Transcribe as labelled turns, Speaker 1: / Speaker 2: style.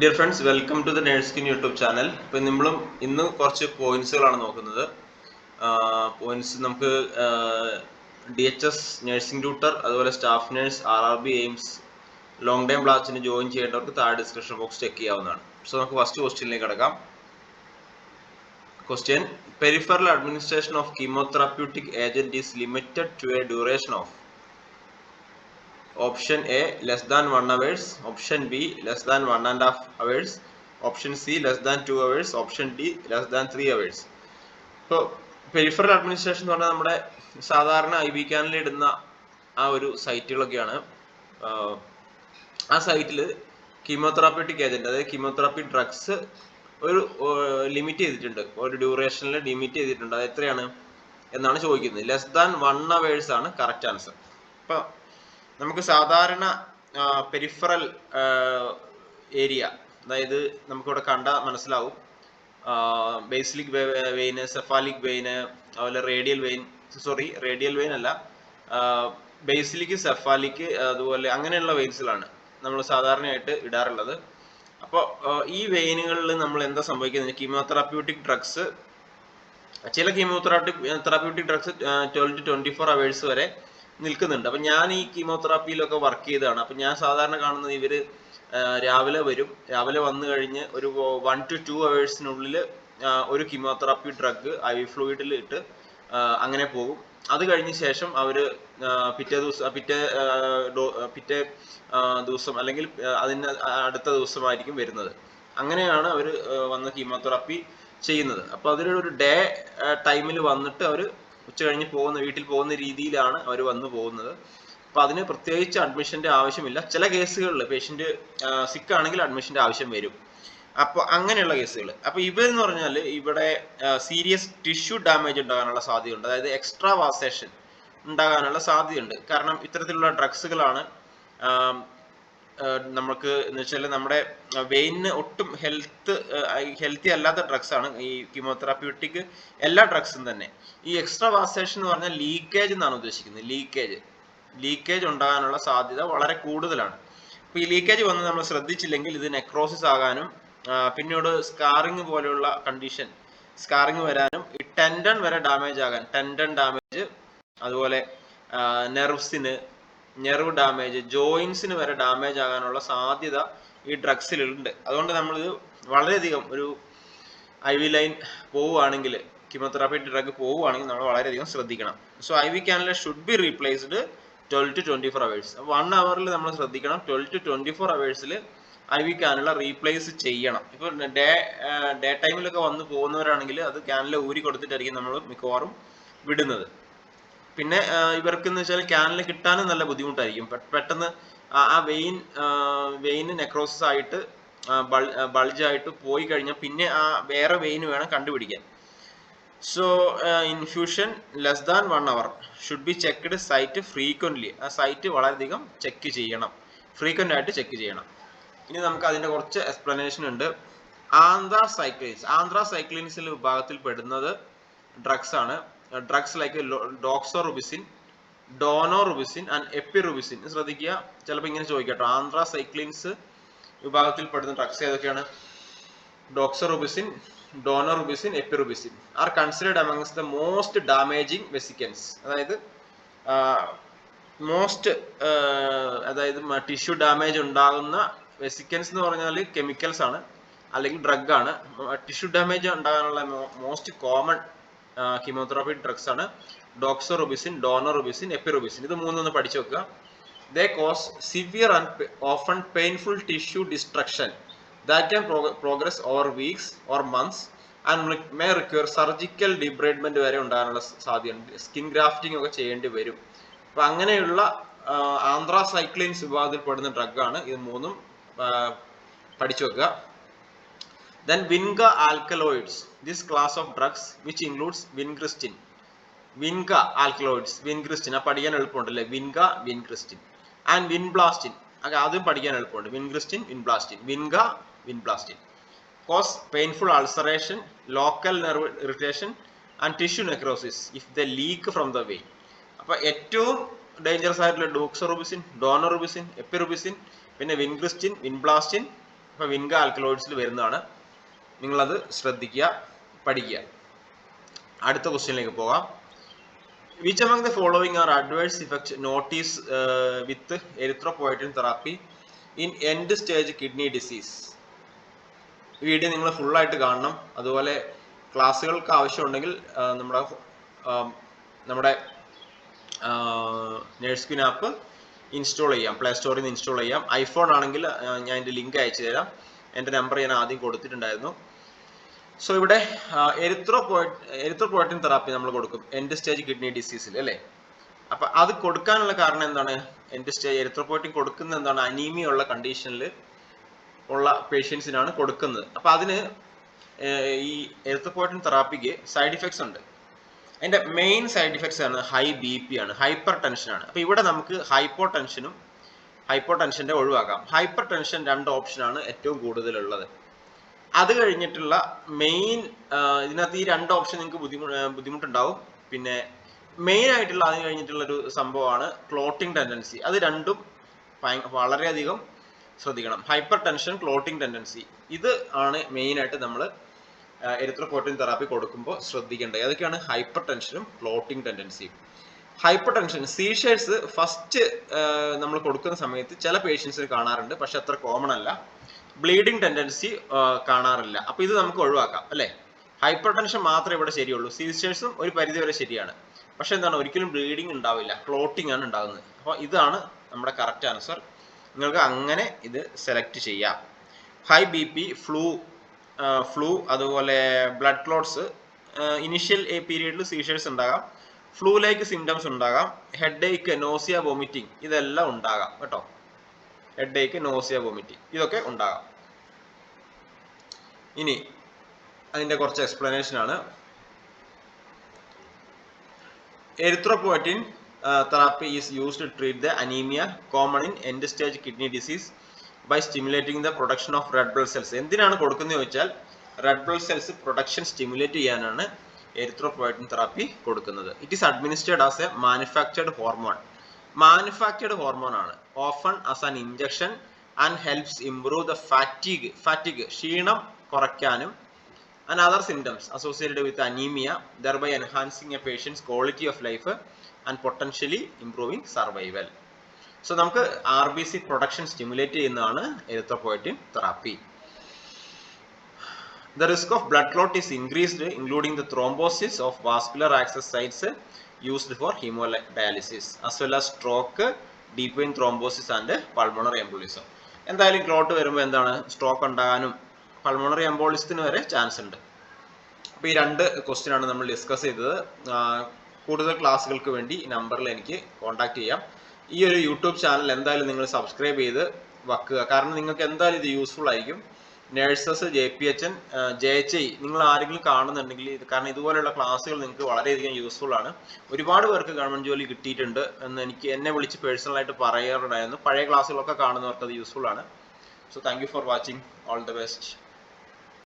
Speaker 1: Dear friends welcome to the nurse queen YouTube channel ഇപ്പം നമ്മളും ഇന്ന് കുറച്ച് പോയിന്റ്സുകളാണ് നോക്കുന്നത്. പോയിന്റ്സ് നമുക്ക് D H S nursing tutor അതുപോലെ staff nurse R R B AIIMS long time ബ്ലാസ്റ്റിന് join ചെയ്യേണ്ടവർക്ക് താഴെ ഡിസ്ക്രിപ്ഷൻ ബോക്സ് ചെക്ക് ചെയ്യാവുന്നതാണ്. സോ നമുക്ക് ഫസ്റ്റ് ക്വസ്റ്റ്യനിലേക്ക് കിടക്കാം. Question peripheral administration of chemotherapeutic agent is limited to a duration of option A less than one hours option B less than one and half hours option C less than two hours option D less than three hours ഇപ്പോൾ peripheral administration എന്ന് പറഞ്ഞാൽ നമ്മുടെ സാധാരണ I B ക്യാനിൽ ഇടുന്ന ആ ഒരു സൈറ്റുകളൊക്കെയാണ് ആ സൈറ്റിൽ കീമോതെറാപ്യൂട്ടിക് ഏജന്റ് അതായത് കീമോതെറാപ്പി ഡ്രഗ്സ് ഒരു ലിമിറ്റ് ചെയ്തിട്ടുണ്ട്. ഒരു ഡ്യൂറേഷനിൽ ലിമിറ്റ് ചെയ്തിട്ടുണ്ട്. അത് എത്രയാണ്? എന്നാണ് ചോദിക്കുന്നത്. ലെസ് ദാൻ വൺ അവേഴ്സ് ആണ് കറക്റ്റ് ആൻസർ ഇപ്പം നമുക്ക് സാധാരണ പെരിഫറൽ ഏരിയ അതായത് നമുക്കിവിടെ കണ്ട മനസ്സിലാവും. ബേസിലിക് വെയിന് സെഫാലിക് വെയിന് അതുപോലെ radial vein sorry radial vein അല്ല ബേസിലിക് സെഫാലിക് അതുപോലെ അങ്ങനെയുള്ള വെയിൻസിലാണ് നമ്മൾ സാധാരണയായിട്ട് ഇടാറുള്ളത്. അപ്പോൾ ഈ വെയിനുകളിൽ നമ്മൾ എന്താ സംഭവിക്കുന്നത്? കീമോതെറാപ്യൂട്ടിക് ഡ്രഗ്സ് ചില chemotherapeutic therapeutic drugs twelve to twenty four hours വരെ നിൽക്കുന്നുണ്ട്. അപ്പം ഞാൻ ഈ കീമോതെറാപ്പിയിലൊക്കെ വർക്ക് ചെയ്തതാണ്. അപ്പം ഞാൻ സാധാരണ കാണുന്നത് ഇവർ രാവിലെ വരും. രാവിലെ വന്നു കഴിഞ്ഞ് ഒരു വൺ ടു ടു അവേഴ്സിനുള്ളിൽ ഒരു കീമോതെറാപ്പി ഡ്രഗ് ഐ ഫ്ലൂയിഡിൽ ഇട്ട് അങ്ങനെ പോകും. അത് കഴിഞ്ഞ ശേഷം അവർ പിറ്റേ ദിവസം പിറ്റേ പിറ്റേ ദിവസം അല്ലെങ്കിൽ അതിന് അടുത്ത ദിവസമായിരിക്കും വരുന്നത്. അങ്ങനെയാണ് അവർ വന്ന് കീമോതെറാപ്പി ചെയ്യുന്നത്. അപ്പോൾ അതിലൊരു ഡേ ടൈമിൽ വന്നിട്ട് അവർ ഉച്ച കഴിഞ്ഞ് പോകുന്ന വീട്ടിൽ പോകുന്ന രീതിയിലാണ് അവർ വന്നു പോകുന്നത്. അപ്പൊ അതിന് പ്രത്യേകിച്ച് അഡ്മിഷന്റെ ആവശ്യമില്ല. ചില കേസുകളിൽ പേഷ്യന്റ് സിക്ക് ആണെങ്കിൽ അഡ്മിഷന്റെ ആവശ്യം വരും. അപ്പോൾ അങ്ങനെയുള്ള കേസുകൾ അപ്പൊ ഇവരെന്ന് പറഞ്ഞാൽ ഇവിടെ സീരിയസ് ടിഷ്യൂ ഡാമേജ് ഉണ്ടാകാനുള്ള സാധ്യതയുണ്ട്. അതായത് എക്സ്ട്രാ വാസേഷൻ ഉണ്ടാകാനുള്ള സാധ്യതയുണ്ട്. കാരണം ഇത്തരത്തിലുള്ള ഡ്രഗ്സുകളാണ് നമുക്ക് എന്ന് വെച്ചാൽ നമ്മുടെ വെയിനിന് ഒട്ടും ഹെൽത്ത് ഹെൽത്തി അല്ലാത്ത ഡ്രഗ്സ് ആണ്. ഈ കീമോതെറാപ്യൂട്ടിക് എല്ലാ ഡ്രഗ്സും തന്നെ. ഈ എക്സ്ട്രാ വാസേഷൻ എന്ന് പറഞ്ഞാൽ ലീക്കേജ് എന്നാണ് ഉദ്ദേശിക്കുന്നത്. ലീക്കേജ് ലീക്കേജ് ഉണ്ടാകാനുള്ള സാധ്യത വളരെ കൂടുതലാണ്. അപ്പോൾ ഈ ലീക്കേജ് വന്ന് നമ്മൾ ശ്രദ്ധിച്ചില്ലെങ്കിൽ ഇത് നെക്രോസിസ് ആകാനും പിന്നീട് സ്കാറിങ് പോലെയുള്ള കണ്ടീഷൻ സ്കാറിങ് വരാനും ഈ ടെൻഡൺ വരെ ഡാമേജ് ആകാൻ ടെൻഡൺ ഡാമേജ് അതുപോലെ നെർവ്സിന് നെർവ് ഡാമേജ് ജോയിൻസിന് വരെ ഡാമേജ് ആകാനുള്ള സാധ്യത ഈ ഡ്രഗ്സിലുണ്ട്. അതുകൊണ്ട് നമ്മൾ വളരെയധികം ഒരു ഐ വി ലൈൻ പോവുകയാണെങ്കിൽ കീമോതെറാപ്പി ഡ്രഗ് പോവുകയാണെങ്കിൽ നമ്മൾ വളരെയധികം ശ്രദ്ധിക്കണം. So I V ക്യാനിലെ should be replaced twelve to twenty four hours one അവറിൽ നമ്മൾ ശ്രദ്ധിക്കണം ട്വൽവ് ടു ട്വന്റി ഫോർ അവേഴ്സിൽ ഐ വി ക്യാനുള്ള റീപ്ലേസ് ചെയ്യണം. ഇപ്പോൾ ഡേ ഡേ ടൈമിലൊക്കെ വന്ന് പോകുന്നവരാണെങ്കിൽ അത് ക്യാനിൽ ഊരി കൊടുത്തിട്ടായിരിക്കും നമ്മൾ മിക്കവാറും വിടുന്നത്. പിന്നെ ഇവർക്ക് എന്ന് വെച്ചാൽ ക്യാനിൽ കിട്ടാനും നല്ല ബുദ്ധിമുട്ടായിരിക്കും. പെട്ടെന്ന് ആ വെയിൻ വെയിൻ നെക്രോസിസ് ആയിട്ട് ബൾജ് ആയിട്ട് പോയി കഴിഞ്ഞാൽ പിന്നെ ആ വേറെ വെയിൻ വേണം കണ്ടുപിടിക്കാൻ. So infusion less than one hour should be checked site frequently ആ സൈറ്റ് വളരെയധികം ചെക്ക് ചെയ്യണം. ഫ്രീക്വന്റ് ആയിട്ട് ചെക്ക് ചെയ്യണം. ഇനി നമുക്ക് അതിന്റെ കുറച്ച് എക്സ്പ്ലനേഷൻ ഉണ്ട്. ആന്ധ്ര സൈക്ലിൻസ് ആന്ധ്ര സൈക്ലിൻസിൽ വിഭാഗത്തിൽ പെടുന്നത് ഡ്രഗ്സ് ആണ്. Drugs like doxorubicin daunorubicin and epirubicin ശ്രദ്ധിക്കുക. ചിലപ്പോൾ ഇങ്ങനെ ചോദിക്കട്ടോ ആന്ധ്രാ സൈക്ലിൻസ് വിഭാഗത്തിൽ പെടുന്ന ഡ്രഗ്സ് ഏതൊക്കെയാണ്? Doxorubicin daunorubicin epirubicin are considered amongst the most damaging vesicants അതായത് മോസ്റ്റ് അതായത് ടിഷ്യൂ ഡാമേജ് ഉണ്ടാകുന്ന വെസിക്കൻസ് എന്ന് പറഞ്ഞാൽ കെമിക്കൽസ് ആണ്. അല്ലെങ്കിൽ ഡ്രഗ് ആണ്. ടിഷ്യൂ ഡാമേജ് ഉണ്ടാകാനുള്ള മോസ്റ്റ് കോമൺ കീമോതെറാപ്പി ഡ്രഗ്സ് ആണ്. ഡോക്സോറുബിസിൻ ഡോണോറുബിസിൻ എപ്പിറുബിസിൻ ഇത് മൂന്നൊന്ന് പഠിച്ചു വെക്കുക. They cause severe and often painful tissue destruction that can progress over weeks or months and may require surgical debridement വരെ ഉണ്ടാകാനുള്ള സാധ്യതയുണ്ട്. സ്കിൻ ഗ്രാഫ്റ്റിംഗ് ഒക്കെ ചെയ്യേണ്ടി വരും. അപ്പൊ അങ്ങനെയുള്ള ആന്ധ്ര സൈക്ലിൻസ് ഡ്രഗ് ആണ്. ഇത് മൂന്നും പഠിച്ചു വെക്കുക. Then vinca alkaloids. This class of drugs which includes vincristin vinca alkaloids. Vincristin ആ പഠിക്കാൻ എളുപ്പമുണ്ടല്ലേ? വിൻക വിൻക്രിസ്റ്റിൻ ആൻഡ് വിൻബ്ലാസ്റ്റിൻ അതും പഠിക്കാൻ എളുപ്പമുണ്ട്. Vincristine vinblastine vinca vinblastine cause painful ulceration local nerve irritation and tissue necrosis if the leak from the vein അപ്പോൾ ഏറ്റവും dangerous ആയിട്ടുള്ള doxorubicin daunorubicin epirubicin പിന്നെ വിൻക്രിസ്റ്റിൻ വിൻബ്ലാസ്റ്റിൻ ഇപ്പോൾ വിൻഗ ആൽക്കലോയിഡ്സിൽ വരുന്നതാണ്. നിങ്ങളത് ശ്രദ്ധിക്കുക പഠിക്കുക. അടുത്ത ക്വസ്റ്റ്യനിലേക്ക് പോകാം. Which among the following are adverse effect notice with erythropoietin therapy in end stage kidney disease video നിങ്ങൾ ഫുള്ളായിട്ട് കാണണം. അതുപോലെ ക്ലാസ്സുകൾക്ക് ആവശ്യമുണ്ടെങ്കിൽ നമ്മുടെ നമ്മുടെ നേഴ്സ് ക്വിൻ ആപ്പ് ഇൻസ്റ്റാൾ ചെയ്യാം. പ്ലേ സ്റ്റോറിൽ നിന്ന് ഇൻസ്റ്റാൾ ചെയ്യാം. ഐഫോൺ ആണെങ്കിൽ ഞാൻ എന്റെ ലിങ്ക് അയച്ചു തരാം. എന്റെ നമ്പർ ഞാൻ ആദ്യം കൊടുത്തിട്ടുണ്ടായിരുന്നു. സോ ഇവിടെ എരിത്രോപോയിറ്റ് എരിത്രോപോയിറ്റിൻ തെറാപ്പി നമ്മൾ കൊടുക്കും. എൻഡ് സ്റ്റേജ് കിഡ്നി ഡിസീസിൽ അല്ലേ? അപ്പൊ അത് കൊടുക്കാനുള്ള കാരണം എന്താണ്? എൻഡ് സ്റ്റേജ് എരിത്രോപോയിറ്റിൻ കൊടുക്കുന്നത് എന്താണ്? അനീമിയ ഉള്ള കണ്ടീഷനിൽ ഉള്ള പേഷ്യൻസിനാണ് കൊടുക്കുന്നത്. അപ്പൊ അതിന് ഈ എരിത്രോപോയിറ്റിൻ തെറാപ്പിക്ക് സൈഡ് ഇഫക്ട്സ് ഉണ്ട്. അതിന്റെ മെയിൻ സൈഡ് ഇഫക്ട്സ് ആണ് ഹൈ ബി പി ആണ്. ഹൈപ്പർ ടെൻഷനാണ് ആണ്. അപ്പൊ ഇവിടെ നമുക്ക് ഹൈപ്പോ ടെൻഷനും ഹൈപ്പോ ടെൻഷന്റെ ഒഴിവാക്കാം. ഹൈപ്പർ ടെൻഷൻ രണ്ട് ഓപ്ഷനാണ് ഏറ്റവും കൂടുതലുള്ളത്. അത് കഴിഞ്ഞിട്ടുള്ള മെയിൻ ഇതിനകത്ത് ഈ രണ്ട് ഓപ്ഷൻ നിങ്ങൾക്ക് ബുദ്ധിമുട്ട് ബുദ്ധിമുട്ടുണ്ടാവും. പിന്നെ മെയിൻ ആയിട്ടുള്ള അതിന് കഴിഞ്ഞിട്ടുള്ള ഒരു സംഭവമാണ് ക്ലോട്ടിംഗ് ടെൻഡൻസി അത് രണ്ടും വളരെയധികം ശ്രദ്ധിക്കണം. ഹൈപ്പർ ടെൻഷൻ ക്ലോട്ടിംഗ് ടെൻഡൻസി ഇത് ആണ് മെയിൻ ആയിട്ട് നമ്മൾ എരിത്രോപോട്ടിൻ തെറാപ്പി കൊടുക്കുമ്പോൾ ശ്രദ്ധിക്കേണ്ടത്. അതൊക്കെയാണ് ഹൈപ്പർ ടെൻഷനും ക്ലോട്ടിംഗ് ടെൻഡൻസിയും ഹൈപ്പർ ടെൻഷൻ സീഷേഴ്സ് ഫസ്റ്റ് നമ്മൾ കൊടുക്കുന്ന സമയത്ത് ചില പേഷ്യൻസിന് കാണാറുണ്ട്. പക്ഷെ അത്ര കോമൺ അല്ല. ബ്ലീഡിങ് ടെൻഡൻസി കാണാറില്ല. അപ്പൊ ഇത് നമുക്ക് ഒഴിവാക്കാം അല്ലെ? ഹൈപ്പർ ടെൻഷൻ മാത്രമേ ഇവിടെ ശരിയുള്ളൂ. സീസ്റ്റേഴ്സും ഒരു പരിധി വരെ ശരിയാണ്. പക്ഷെ എന്താണ് ഒരിക്കലും ബ്ലീഡിങ് ഉണ്ടാവില്ല. ക്ലോട്ടിംഗ് ആണ് ഉണ്ടാകുന്നത് അപ്പോൾ ഇതാണ് നമ്മുടെ കറക്റ്റ് ആൻസർ. നിങ്ങൾക്ക് അങ്ങനെ ഇത് സെലക്ട് ചെയ്യാം. High B P flu flu അതുപോലെ ബ്ലഡ് ക്ലോട്ട്സ് ഇനിഷ്യൽ പീരീഡിൽ സീഷേഴ്സ് ഉണ്ടാകാം. ഫ്ലൂ ലൈക്ക് സിംറ്റംസ് ഉണ്ടാകാം. ഹെഡ് ഏക്ക് നോസിയ വോമിറ്റിംഗ് ഇതെല്ലാം ഉണ്ടാകാം. കേട്ടോ? ഹെഡ് ഏക്ക് നോസിയ വോമിറ്റിംഗ് ഇതൊക്കെ ഉണ്ടാകാം. ഇനി അതിന്റെ കുറച്ച് എക്സ്പ്ലനേഷൻ ആണ്. Erythropoietin therapy is use to treat the anaemia common in end stage kidney disease by stimulating the production of red blood cells എന്തിനാണ് കൊടുക്കുന്നത് ചോദിച്ചാൽ red blood cells production stimulate ചെയ്യാനാണ് എരിത്രോപോയറ്റിൻ തെറാപ്പി കൊടുക്കുന്നത്. It is administered as a manufactured hormone manufactured hormone ആണ്. Often as an injection and helps improve the fatigue fatigue ക്ഷീണം കുറയ്ക്കാനും and other symptoms associated with anemia, thereby enhancing a patient's quality of life and potentially improving survival so നമുക്ക് R B C production stimulate ചെയ്യുന്നതാണ് erythropoietin therapy the risk of blood clot is increased including the thrombosis of vascular access sites used for hemodialysis as well as stroke, deep vein thrombosis and pulmonary embolism. എന്തായാലും clot വരുമ്പോൾ എന്താണ്? Stroke ഉണ്ടാകാനും pulmonary എംബോളിസത്തിന് വരെ chance ഉണ്ട്. അപ്പോൾ ഈ രണ്ട് question ആണ് നമ്മൾ ഡിസ്കസ് ചെയ്തത്. കൂടുതൽ ക്ലാസ്സുകൾക്ക് വേണ്ടി നമ്പറിൽ എനിക്ക് കോൺടാക്ട് ചെയ്യാം. ഈ ഒരു യൂട്യൂബ് ചാനൽ എന്തായാലും നിങ്ങൾ സബ്സ്ക്രൈബ് ചെയ്ത് വെക്കുക. കാരണം നിങ്ങൾക്ക് എന്തായാലും ഇത് യൂസ്ഫുൾ ആയിരിക്കും. Nurses J P H N J H I നിങ്ങൾ ആരെങ്കിലും കാണുന്നുണ്ടെങ്കിൽ ഇത് കാരണം ഇതുപോലെയുള്ള ക്ലാസ്സുകൾ നിങ്ങൾക്ക് വളരെയധികം യൂസ്ഫുൾ ആണ്. ഒരുപാട് പേർക്ക് ഗവൺമെന്റ് ജോലി കിട്ടിയിട്ടുണ്ട് എന്ന് എനിക്ക് എന്നെ വിളിച്ച് പേഴ്സണലായിട്ട് പറയാറുണ്ടായിരുന്നു. പഴയ ക്ലാസ്സുകളൊക്കെ കാണുന്നവർക്ക് അത് യൂസ്ഫുൾ ആണ്. So thank you for watching all the best